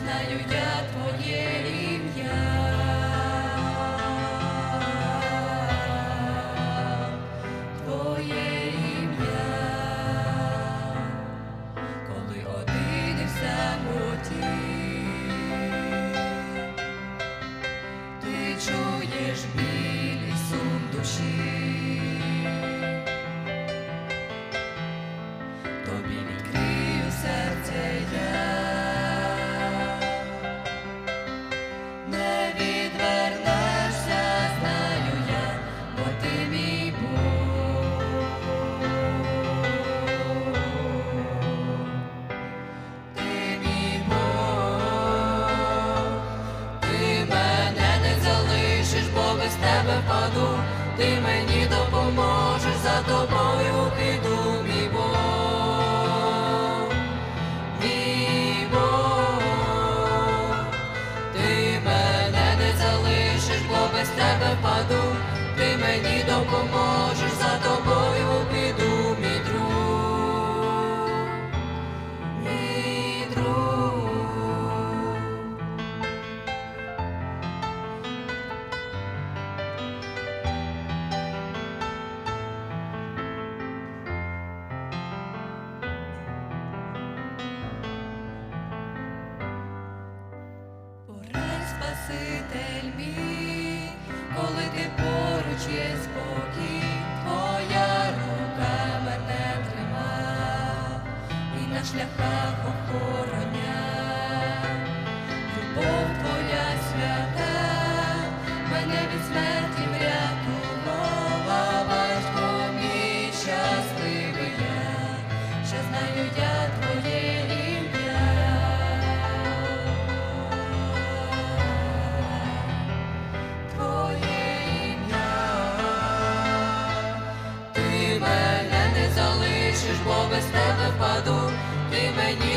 Знаю я твоє ім'я. Впаду, ти мені допоможеш, за тобою піду, мій Бог, ти мене не залишиш, бо без тебе впаду, Спаситель мій, коли ти поруч є спокій, твоя рука мене трима і на шляхах охороня. Любов твоя свята, мене від смерті врятувала, батько мій щасливий я, що знаю я бо без тебе впаду, ти мені.